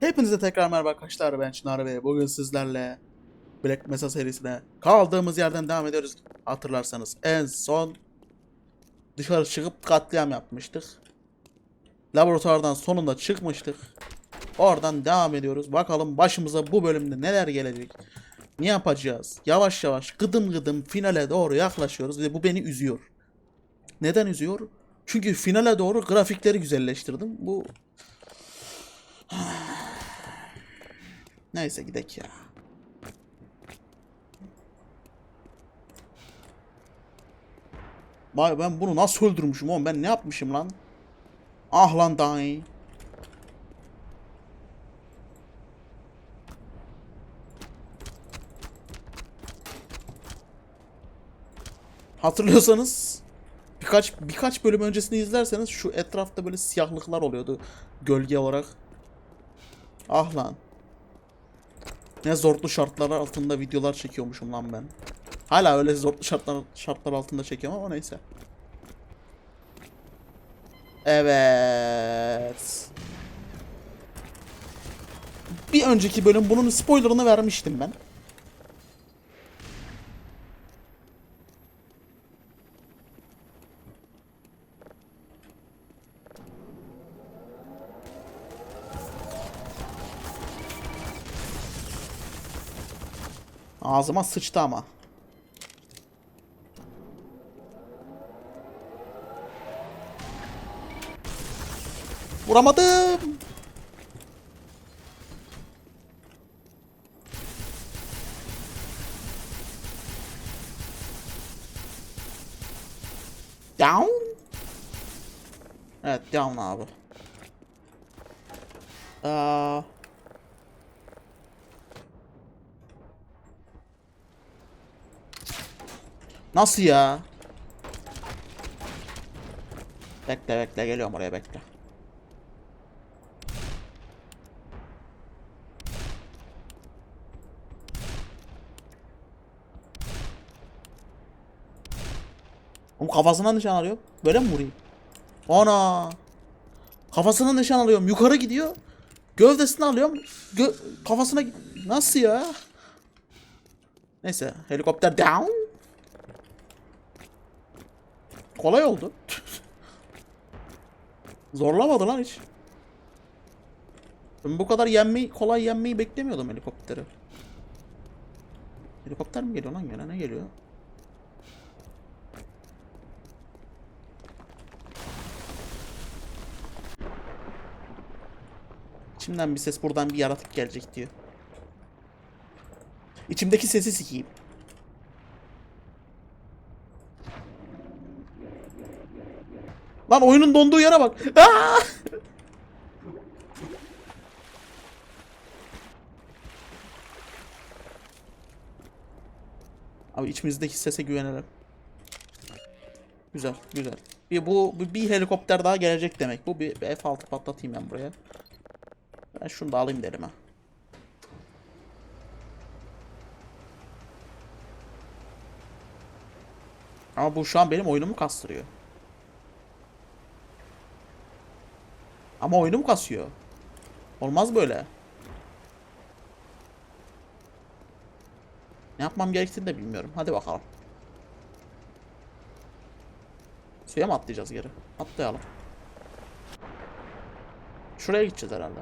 Hepinize tekrar merhaba arkadaşlar ben Çınar ve bugün sizlerle Black Mesa serisine kaldığımız yerden devam ediyoruz. Hatırlarsanız en son dışarı çıkıp katliam yapmıştık. Laboratuvardan sonunda çıkmıştık. Oradan devam ediyoruz. Bakalım başımıza bu bölümde neler gelecek. Ne yapacağız? Yavaş yavaş gıdım gıdım finale doğru yaklaşıyoruz ve bu beni üzüyor. Neden üzüyor? Çünkü finale doğru grafikleri güzelleştirdim. Bu Neyse gidek ya. Vay ben bunu nasıl öldürmüşüm oğlum ben ne yapmışım lan? Ah lan dayı. Hatırlıyorsanız birkaç birkaç bölüm öncesini izlerseniz şu etrafta böyle siyahlıklar oluyordu gölge olarak. Ah lan. Ne zorlu şartlar altında videolar çekiyormuşum lan ben. Hala öyle zorlu şartlar şartlar altında çekiyorum ama neyse. Evet. Bir önceki bölüm bunun spoilerını vermiştim ben. Ağzıma sıçtı ama. Vuramadım. Down. Evet down abi. Aa, Nasıl ya? Bekle bekle geliyorum oraya bekle. Oğlum kafasına nişan alıyorum. Böyle mi vurayım? Ana. Kafasına nişan alıyorum. Yukarı gidiyor. Gövdesini alıyorum. Gö kafasına nasıl ya? Neyse helikopter down. Kolay oldu. Zorlamadı lan hiç. Ben bu kadar yenmeyi, kolay yenmeyi beklemiyordum helikopteri. Helikopter mi geliyor lan gene ne geliyor? İçimden bir ses buradan bir yaratık gelecek diyor. İçimdeki sesi sikeyim. Lan oyunun donduğu yere bak. Aa! Abi içimizdeki sese güvenelim. Güzel, güzel. Bir bu bir helikopter daha gelecek demek. Bu bir, bir F6 patlatayım ben buraya. Ben şunu da alayım derim ha. Ama bu şu an benim oyunumu kastırıyor. Ama oyunum kasıyor. Olmaz böyle. Ne yapmam gerektiğini de bilmiyorum. Hadi bakalım. Suya mı atlayacağız geri? Atlayalım. Şuraya gideceğiz herhalde.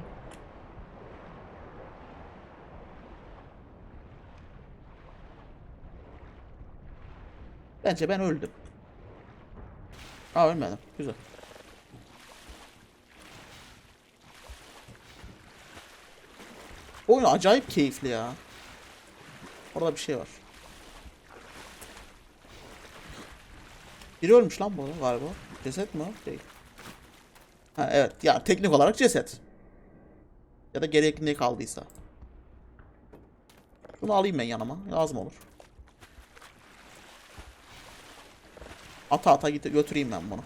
Bence ben öldüm. Aa ölmedim. Güzel. Oyun acayip keyifli ya. Orada bir şey var. Biri ölmüş lan bu galiba. Ceset mi? Değil. Ha evet ya teknik olarak ceset. Ya da gerekli ne kaldıysa. Bunu alayım ben yanıma. Lazım olur. Ata ata git götüreyim ben bunu.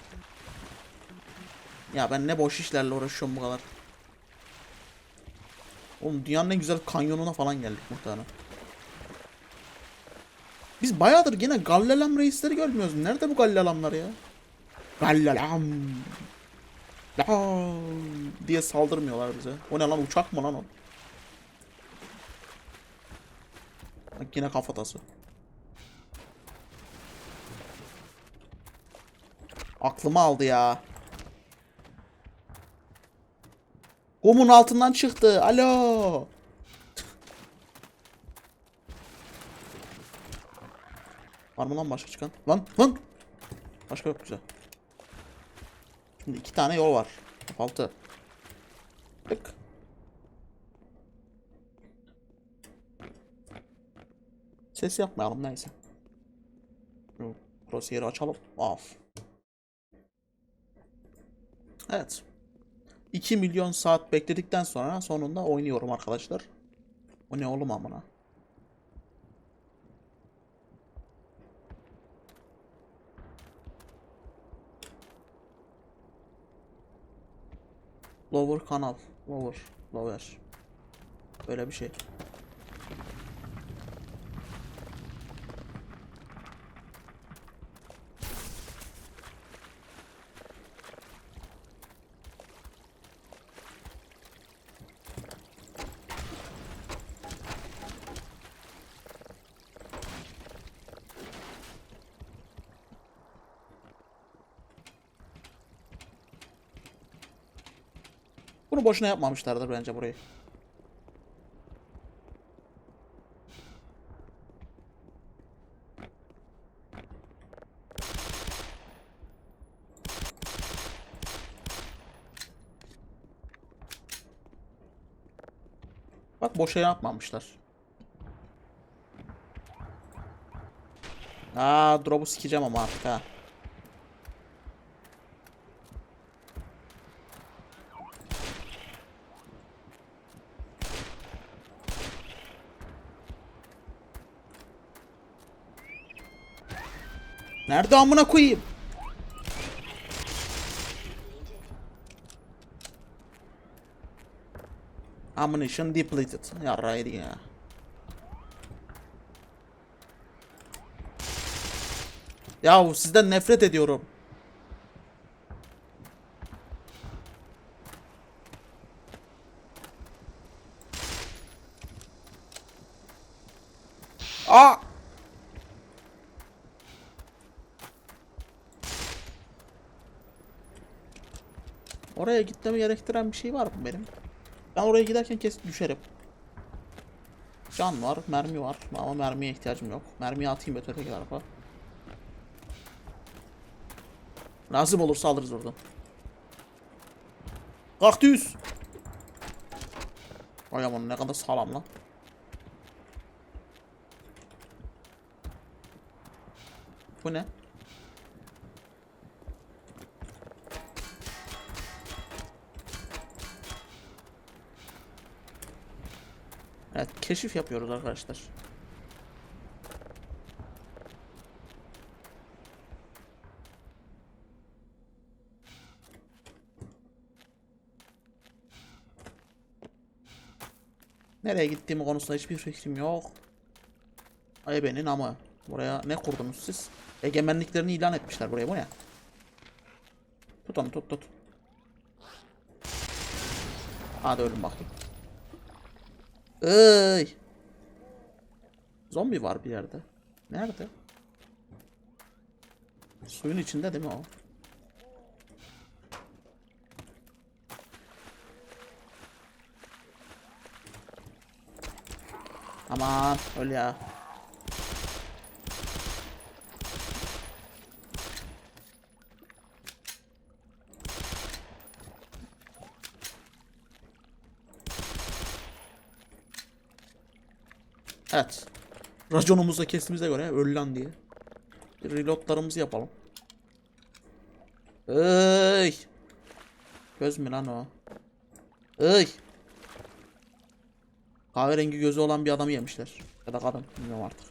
Ya ben ne boş işlerle uğraşıyorum bu kadar. Oğlum dünyanın en güzel kanyonuna falan geldik muhtemelen. Biz bayağıdır gene Gallelam reisleri görmüyoruz. Nerede bu Gallelamlar ya? Gallelam. Aa, diye saldırmıyorlar bize. O ne lan uçak mı lan o? Bak yine kafatası. Aklımı aldı ya. Kumun altından çıktı. Alo. Var mı lan başka çıkan? Lan lan. Başka yok güzel. Şimdi iki tane yol var. Altı. Tık. Ses yapmayalım neyse. Şu Crosshair'ı açalım. Off. Evet. 2 milyon saat bekledikten sonra sonunda oynuyorum arkadaşlar. O ne oğlum amına? Lower kanal. Lower. Lower. Böyle bir şey. Bunu boşuna yapmamışlardır bence burayı. Bak boşa yapmamışlar. Aa drop'u sikeceğim ama artık ha. Nerede amına koyayım? Ammunition depleted. Yarraydı ya. Yahu sizden nefret ediyorum. Aa! Oraya gitmemi gerektiren bir şey var mı benim? Ben oraya giderken kesin düşerim. Can var, mermi var ama mermiye ihtiyacım yok. Mermiyi atayım öteki tarafa. Lazım olursa alırız oradan. Kaktüs! Ay aman ne kadar sağlam lan. Bu ne? Evet keşif yapıyoruz arkadaşlar. Nereye gittiğimi konusunda hiçbir fikrim yok. Ay benim ama buraya ne kurdunuz siz? Egemenliklerini ilan etmişler buraya bu ne? Tut onu tut tut. Hadi ölüm bakayım. Ey! Zombi var bir yerde. Nerede? Suyun içinde değil mi o? Aman öl ya. Evet. Raconumuzu da kestiğimize göre öl lan diye. Bir reloadlarımızı yapalım. Ey! Göz mü lan o? Ey! Kahverengi gözü olan bir adamı yemişler. Ya da kadın. Bilmiyorum artık.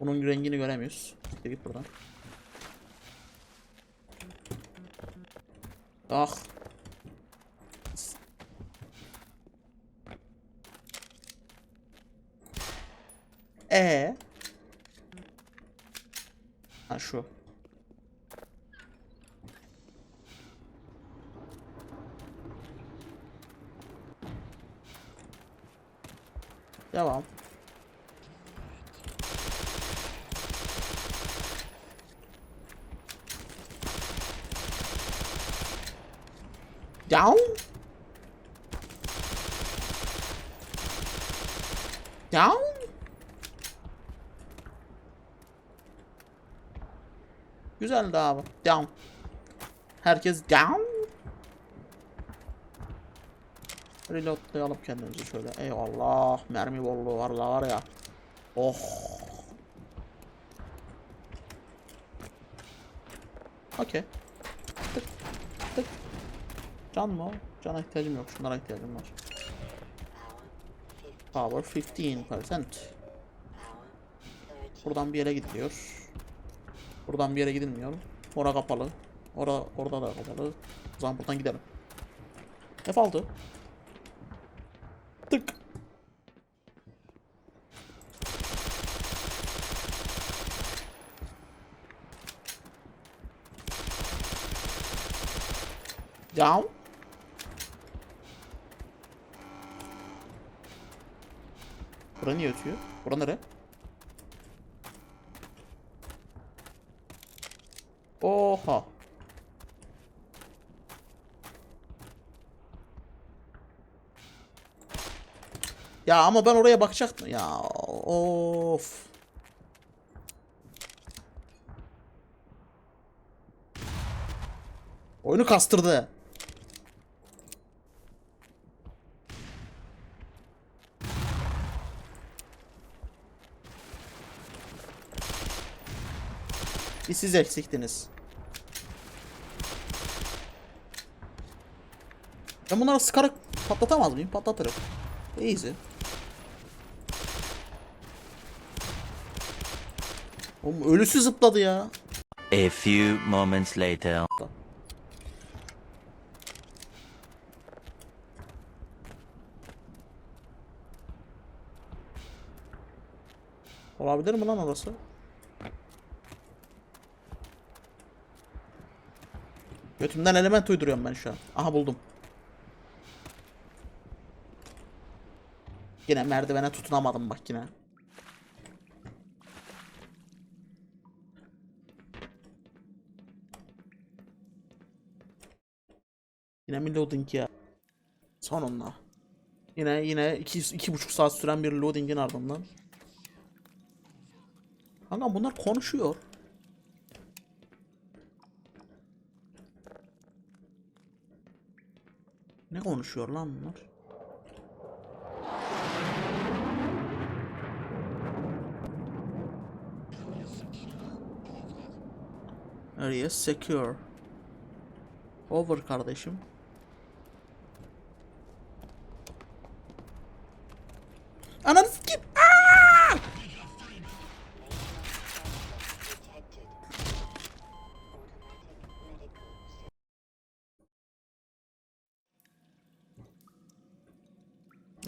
Bunun rengini göremiyoruz. Git buradan. Ah. É achou, tá lá, Devam. Down. Down. Güzeldi abi. Down. Herkes down. Reloadlayalım kendimizi şöyle. Eyvallah. Mermi bolluğu var var ya. Oh. Okey. Tık. Tık. Can mı? Cana ihtiyacım yok. Şunlara ihtiyacım var. Power 15%. Buradan bir yere gidiyor. Buradan bir yere gidilmiyor. Ora kapalı. Ora orada da kapalı. O zaman buradan gidelim. F6. Tık. Down. Bura niye ötüyor? Bura nere? Oha. Ya ama ben oraya bakacaktım. Ya of. Oyunu kastırdı. Siz eksiktiniz. Ben bunları sıkarak patlatamaz mıyım? Patlatırım. Easy. Oğlum ölüsü zıpladı ya. A few moments later. Olabilir mi lan orası? Götümden element uyduruyorum ben şu an. Aha buldum. Yine merdivene tutunamadım bak yine. Yine mi loading ya? Sonunda. Yine yine iki, iki buçuk saat süren bir loading'in ardından. Kanka bunlar konuşuyor. Ne konuşuyor lan bunlar? Area secure. Over kardeşim. Ananı. Aa!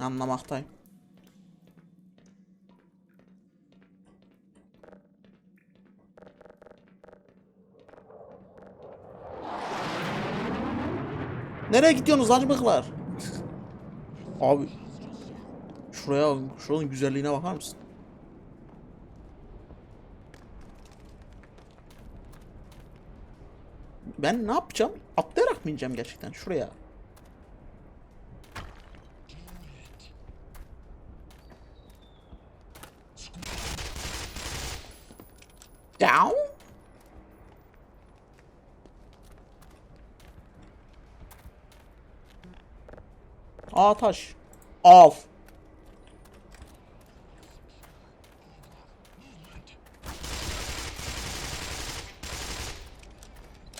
Anlamaktayım. Nereye gidiyorsunuz acıbıklar? Abi. Şuraya şuranın güzelliğine bakar mısın? Ben ne yapacağım? Atlayarak mı ineceğim gerçekten şuraya? Down. Aa taş. Al.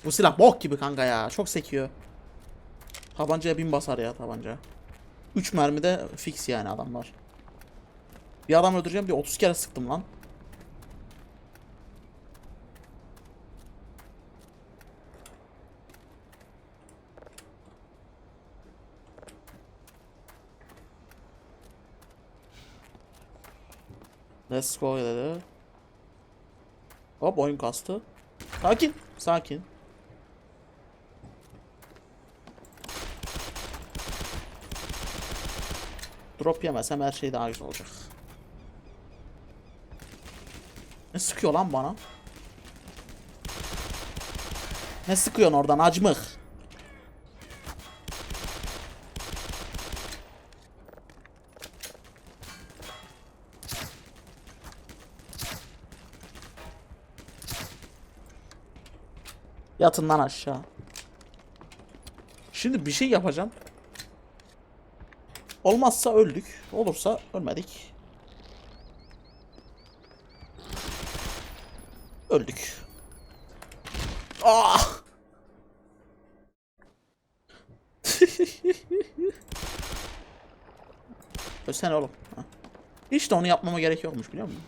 Bu silah bok gibi kanka ya. Çok sekiyor. Tabancaya bin basar ya tabanca. 3 mermide fix yani adamlar. Bir adam öldüreceğim bir 30 kere sıktım lan. Let's go dedi. Hop oyun kastı. Sakin. Sakin. Drop yemesem her şey daha güzel olacak. Ne sıkıyor lan bana? Ne sıkıyorsun oradan acmık? Yatın lan aşağı. Şimdi bir şey yapacağım. Olmazsa öldük. Olursa ölmedik. Öldük. Ah! Ölsene oğlum. Ha. De onu yapmama gerek yokmuş biliyor musun?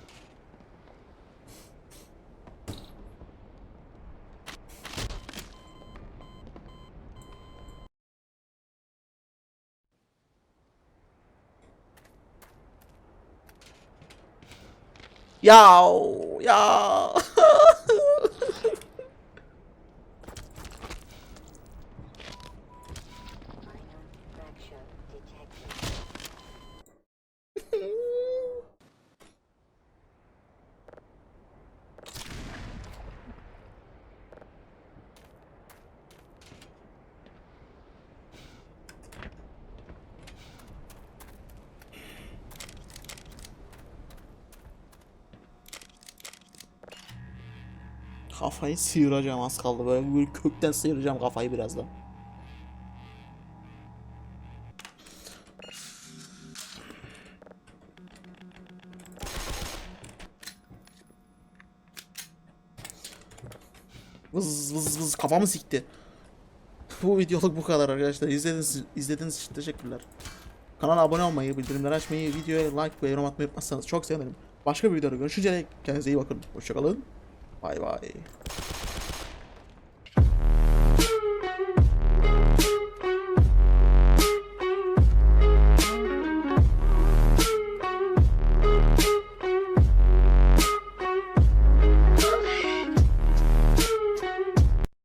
Ya ya. Kafayı sıyıracağım az kaldı böyle, böyle kökten sıyıracağım kafayı birazdan. Vız vız vız kafamı sikti. Bu videoluk bu kadar arkadaşlar. İzlediğiniz, izlediğiniz için teşekkürler. Kanala abone olmayı, bildirimleri açmayı, videoya like ve yorum atmayı unutmazsanız çok sevinirim. Başka bir videoda görüşünceye dek kendinize iyi bakın. Hoşçakalın. Bye bye.